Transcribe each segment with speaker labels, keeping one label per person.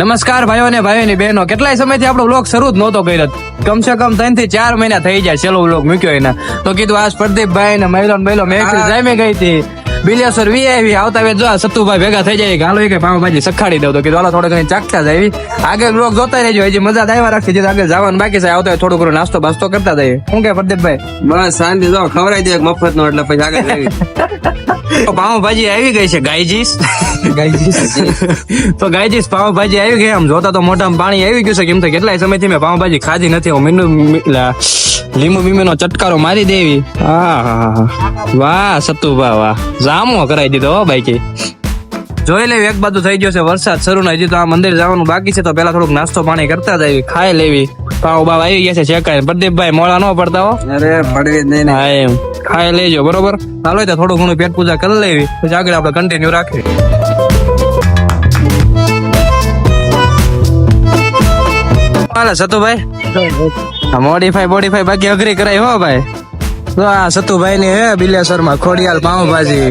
Speaker 1: નમસ્કાર ભાઈઓ અને ભાઈઓની બહેનો. કેટલાય સમયથી આપણો વ્લોગ શરૂ જ નહોતો કર્યો. કમસે કમ ત્રણથી ચાર મહિના થઈ જાય છેલ્લો વ્લોગ મૂક્યો એના. તો કીધું આ પ્રદીપભાઈ ને મહિલો મહિલો મેં જામી ગઈ હતી. બિલેશ્વર વી આવી આવતા વેત જો આ સતુભાઈ ભેગા થઈ જાય કે હાલો એ પાવભાજી સખાડી દઉં તો કીધું હાલો થોડે ઘણી ચાખતા જાય આગળ લોક જોતા રહેજો હજી મજા દાવા રાખી છે આગળ જવાનું બાકી છે આવતા થોડું ઘણું નાસ્તો બાસ્તો કરતા જાય શું કે પ્રદીપભાઈ?
Speaker 2: બસ શાંતિ જો ખવડાવી દે મફત નો એટલે પછી આગળ
Speaker 1: પાવભાજી આવી ગઈ છે ગાયજીસ. તો ગાયજીસ પાવભાજી આવી ગઈ આમ જોતા તો મોઢામાં પાણી આવી ગયું છે કેમ તો કેટલાય સમયથી મેં પાવભાજી ખાધી નથી હું મીંડું મી- લા, લીંબુ બીંબુનો ચટકારો મારી દેવી. હા હા હા. વાહ સતુભા વાહ. જામો કરાવી દીધો હો બાઈકી. જોઈ લેવી એક બાજુ થઈ ગયો છે વરસાદ શરૂ ને હજી તો આ મંદિર જવાનું બાકી છે તો પેલા થોડુંક નાસ્તો પાણી કરતા જઈએ ખાઈ લેવી. પાવ બાવ આવી ગયા છે શેકાય પ્રદીપભાઈ મોડા ન પડતા હો.
Speaker 2: અરે પડવી જ નહીં
Speaker 1: હા એમ. ખાઈ લેજો બરોબર? હાલો તો થોડું ઘણું પેટ પૂજા કરી લેવી પછી આગળ આપણે કન્ટિન્યુ રાખીએ. હાલે સતુભાઈ. આ મોડીફાઈ બોડીફાઈ બાકી અઘરી કરાય હો ભાઈ. સતુભાઈ ની હે બિલેશ્વરમાં ખોડિયાલ પાઉંભાજી.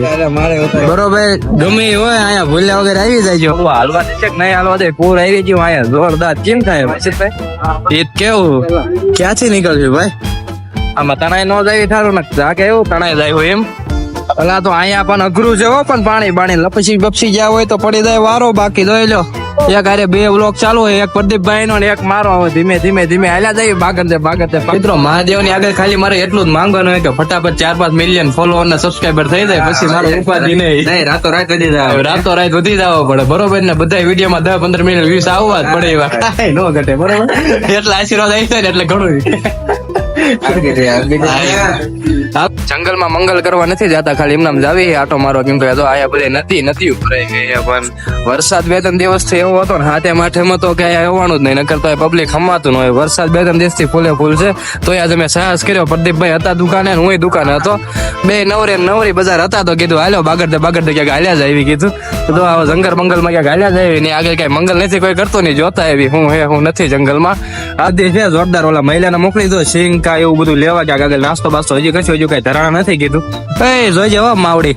Speaker 1: બરોબર? ગમે હોય અહીંયા ભૂલ્યા વગર આવી જાય હાલવા દે છે કે નહીં હાલવા દે? પૂર આવી ગયું અહીંયા જોરદાર કેમ થાય એ કેવું. ક્યાંથી નીકળ્યું ભાઈ? આમાં તણાઈ નો જાય થારું ને જા કે એવું તણાઈ જાય હોય એમ. અલા તો અહીંયા પણ અઘરું છે હો પણ પાણી પાણી લપસી બપસી ગયા હોય તો પડી જાય વારો બાકી જોઈ લો. એક અરે બે બ્લોક ચાલુ હોય એક પ્રદીપભાઈ નો એક મારો હવે ધીમે ધીમે ધીમે હાલ્યા જાય છે બાગર દે મિત્રો મહાદેવની આગળ ખાલી મારે એટલું જ માંગવાનું હોય કે ફટાફટ ચાર પાંચ મિલિયન ફોલોઅર ને સબસ્ક્રાઈબર થઈ જાય પછી મારો ઉપાધિ નહીં.
Speaker 2: રાતો રાત વધી
Speaker 1: જાવ રાતો રાત વધી જવો પડે બરોબર ને? બધા વીડિયો માં દસ પંદર મિનિટ વ્યૂઝ આવવા જ પડે એવા. નો ઘટે બરોબર? એટલે આશીર્વાદ આવી જાય ને એટલે ઘણું. જંગલમાં મંગલ કરવા નથી જતા, ખાલી એમનામ જાવી આટો મારો, કેમ કે જો આયા બધે નથી નથી પણ વરસાદ બે ત્રણ દિવસથી એવો હતો ને, હાથે માઠેમાં તો ક્યાંય આવવાનું જ નહીં, નકર તો પબ્લિક હમાતું ન હોય. વરસાદ બે ત્રણ દિવસથી ફૂલે ફૂલ છે તો યાર તમે સાહસ કર્યો. પ્રદીપભાઈ હતા દુકાને હું દુકાને હતો. બે નવરે નવરી બજાર હતા તો કીધું, હાલો બાગડ દે બાગડ દે ક્યાંક હાલ્યા જાય એવી કીધું. તો આવો જંગલ મંગલમાં ક્યાંક હાલ્યા જાય ને આગળ કઈ મંગલ નથી, કોઈ કરતો નહીં, જોતા એવી હું હે, હું નથી જંગલમાં. આદિ છે જોરદાર ઓલા મહિલાને મોકલી દો સિંગ કા એવું બધું લેવા ક્યાંક આગળ નાસ્તો બાસ્તો હજી કશું હજુ કઈ ધરાણા નથી કીધું. એ જોઈજે હો માવડી.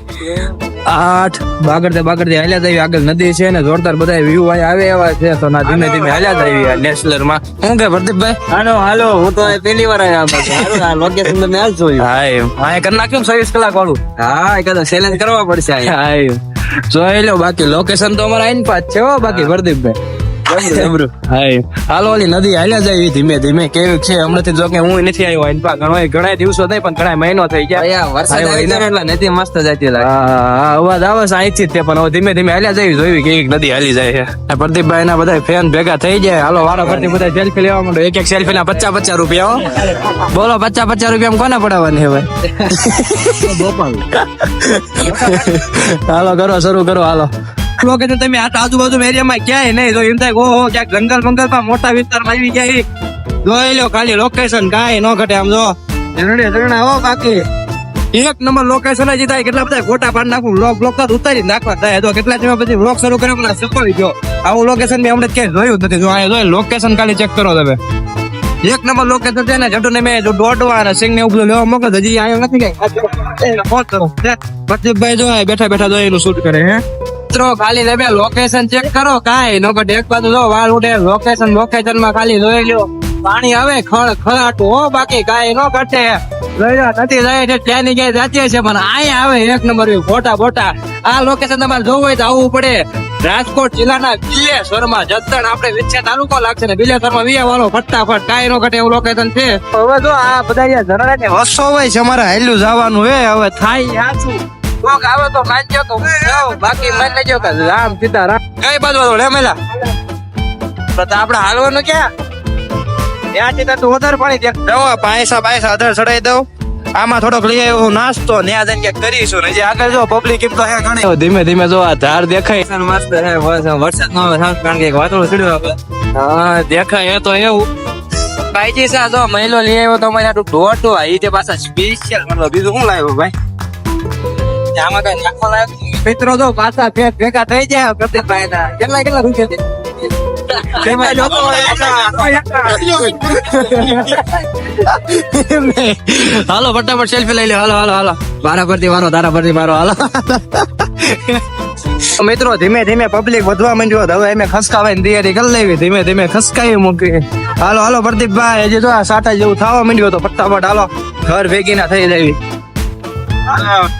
Speaker 1: આઠ બાગડતે બાગડતે હાલ્યા જાય આગળ નદી છે ને જોરદાર બધા વ્યૂ આવે એવા છે. તો ના ધીમે ધીમે હાલ્યા જાય નેશનલમાં. શું કે પ્રદીપભાઈ?
Speaker 2: હાલો હાલો હું તો પહેલી વાર આવ્યા પાછો. આ લોકેશન તમે મેં જોયું.
Speaker 1: હા એમ. હા કરી નાખ્યું ચોવીસ કલાક વાળું
Speaker 2: હા કદાચ ચેલેન્જ કરવા પડશે.
Speaker 1: હા એમ. જોઈ લો બાકી લોકેશન તો અમારા આઈન પાસ છે બાકી પ્રદીપભાઈ.
Speaker 2: જબરું.
Speaker 1: હાલો ઓલી નદી હાલ્યા જાય ધીમે ધીમે. કેવું છે? હમણાંથી જો કે હું નથી આવ્યો આઈન પા ઘણો ઘણા દિવસો થઈ પણ ઘણા મહિનો થઈ ગયા.
Speaker 2: વરસાદ આવી જાય ને એટલે નદી મસ્ત જતી લાગે.
Speaker 1: હા અવાજ આવે છે અહીંથી જ તે પણ ધીમે ધીમે હાલ્યા જાય જોયું કે નદી હાલી જાય છે. પ્રદીપભાઈ ના બધા ફેન ભેગા થઈ જાય હાલો વારો ફરતી બધા સેલ્ફી લેવા માંડો. એક એક સેલ્ફી ના પચાસ પચાસ રૂપિયા બોલો પચાસ પચાસ રૂપિયા કોને પડાવવાની હવે? હાલો કરો શરૂ કરો હાલો. લોકેશન તમે આ આજુબાજુ એરિયામાં ક્યાંય નહીં. જો એમ થાય ઓહો, ક્યાંક જંગલ બંગલમાં મોટા વિસ્તારમાં આવી ગયા જોઈ લો ખાલી લોકેશન કાંઈ ન ઘટે આમ જો. ઝરણે ઝરણા હો બાકી. એક નંબર લોકેશન જ થાય, કેટલા બધા ફોટા પાડ નાખું, લોક બ્લોક તો ઉતારી નાખવા થાય. તો કેટલા સમય પછી બ્લોક શરૂ કર્યો પેલા સફળ ગયો આવું લોકેશન મેં હમણાં ક્યાંય જોયું નથી. જો અહીંયા જોઈ લોકેશન ખાલી ચેક કરો તમે. એક નંબર લોકેશન છે ને જટુ મેં જો દોડવા અને સિંગ ને એવું લેવા મોકલ હજી આવ્યો નથી કઈ ફોન કરો જો આ બેઠા બેઠા જો એનું શૂટ કરે, હે. મિત્રો, ખાલી તમે લોકેશન ચેક કરો, કાંઈ. નો ઘટે એક બાજુ જો વાળ ઉડે લોકેશન લોકેશનમાં ખાલી જોઈ લ્યો. પાણી આવે, ખળ, ખળાટું. હો, બાકી કાંઈ નો ઘટે. નથી જાય છે ત્યાંની ક્યાંય જાતી છે, પણ અહીંયા આવે એક નંબર ફોટા ફોટા આ લોકેશન તમારે જોવું હોય તો આવવું પડે. રાજકોટ જિલ્લાના બિલેશ્વરમાં જતણ આપણે વિચ્છે તાલુકો લાગશે ને, બિલેશ્વરમાં વિયા વાળો ફટાફટ. કાંઈ નો ઘટે એવું લોકેશન છે. હવે જો આ બધા ઝરણા ને વસો હોય છે, અમારે હેલું જવાનું. હે હવે થાય, હાચું. કોક આવે તો માનજો તો બાકી માન લેજો કે રામ સીતા રામ. કઈ બાજુ વાળો મેલા. તો તો આપણે હાલવાનું ક્યાં? ત્યાં તો તું વધારે પાણી ત્યાં દવા પાયસા પાયસા અધર ચડાઈ દઉં. આમાં થોડોક લઈ આવ્યો હું નાસ્તો ત્યાં જઈને ક્યાંક કરીશું. ને જે આગળ જો પબ્લિક એમ તો હે ઘણી. ધીમે ધીમે જો આ ધાર દેખાય.
Speaker 2: મસ્ત વરસાદ નો કારણ કે વાતાવરણ ચડ્યું
Speaker 1: હા દેખાય એ તો એવું.
Speaker 2: ભાઈજી સા જો મહિલો લઈ આવ્યો તો અમારે આટલું દોઢો આ તે પાછા સ્પેશિયલ મતલબ બીજું શું લાવ્યો ભાઈ? આમાં કઈ નાખવા લાયક
Speaker 1: મિત્રો જો પાછા ફેર ભેગા થઈ જાય પ્રદીપભાઈ ના કેટલા કેટલા રૂપિયા? દે? હાલો ફટાફટ સેલ્ફી લઈ લે હાલો હાલો હાલો. મારા પરથી મારો તારા પરથી મારો હાલો મિત્રો ધીમે ધીમે પબ્લિક વધવા માંડ્યો હવે અમે ખસકાવાની તૈયારી કરી લેવી. ધીમે ધીમે ખસકાવી મૂકી હાલો હાલો પ્રદીપભાઈ. હજી તો આ સાટા જેવું થવા માંડ્યું તો ફટાફટ હાલો. ઘર ભેગી ના થઈ જાય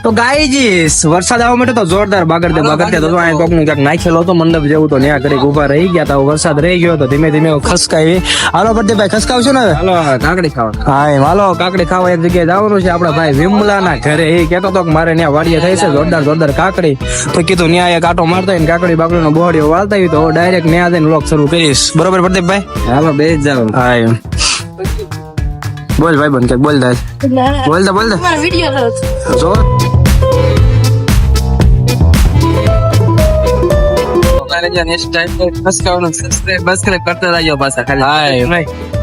Speaker 1: તો ગાયજી વરસાદ આવવા માટે તો જોરદાર બાગડતે બાગડતે તો અહીંયા કોકનું ક્યાંક નાખેલો હતો મંડપ જેવું તો ન્યા કરી ઊભા રહી ગયા તા વરસાદ રહી ગયો તો ધીમે ધીમે ખસકાવી હાલો પ્રદીપભાઈ ખસકાવશો ને
Speaker 2: હાલો કાકડી ખાવા.
Speaker 1: હા એમ. હાલો કાકડી ખાવા એક જગ્યાએ જવાનું છે આપડા ભાઈ વિમલા ના ઘરે. એ કેતો તો મારે ત્યાં વાડીએ થઈ છે જોરદાર જોરદાર કાકડી. તો કીધું ન્યા એક આટો મારતા હોય કાકડી બાકડી નો બોહડીઓ વાળતા હોય તો ડાયરેક્ટ ન્યા જઈને લોક શરૂ કરીશ. બરોબર પ્રદીપભાઈ
Speaker 2: હાલો બે જ જાવ
Speaker 1: હા બોલ ભાઈ બન કે બોલ દે બોલ દે બોલ દે.
Speaker 3: વીડિયો
Speaker 1: જો.
Speaker 2: મારે જ્યાં નેક્સ્ટ ટાઈમ ખસકાવાનું સબસ્ક્રાઇબ બસક્રાઇબ કરતા રહ્યો પાછા ખાલી.
Speaker 1: હાય.